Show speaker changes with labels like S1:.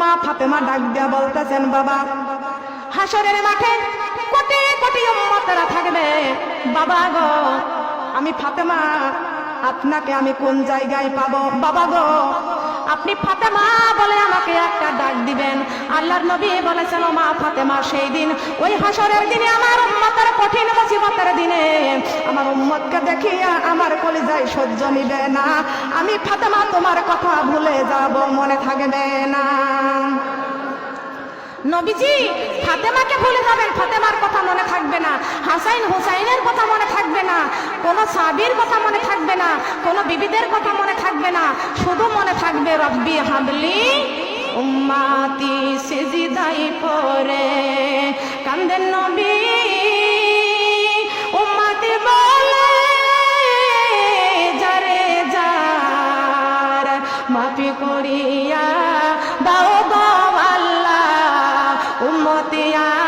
S1: মা ফাতেমা ডাক দিয়া বলতেছেন, বাবা, হাসরের মাঠে কোটি কোটি উম্মতেরা থাকবে। বাবা গো, আমি ফাতেমা, আপনাকে আমি কোন জায়গায় পাবো? বাবা গো, আপনি ফাতেমা বলে আমাকে একটা ডাক দিবেন। আল্লাহর নবী বলেছেন মা ফাতেমা, সেই দিন, ওই হাসরের দিনে আমার উম্মতের কঠিন মুসিবতের দিনে আমার উম্মতকে দেখিয়া আমার কলিজায় সহ্য নিবে না। আমি ফাতেমা, তোমার কথা ভুলে যাব, মনে থাকবে না। নবীজি, ফাতেমাকে ভুলে যাবেন, ফাতেমার কথা মনে থাকবে না, হাসাইন হুসাইনের কথা মনে থাকবে না, কোনো সাবির কথা মনে থাকবে না, কোনো বিবিদের কথা মনে থাকবে না, শুধু মনে থাকবে, রব্বি হাবলি উম্মাতি সিজিদাই পরে। কান্দেন নবী, উম্মাতি বলে যারে যার মাফি করিয়া দাও Motia.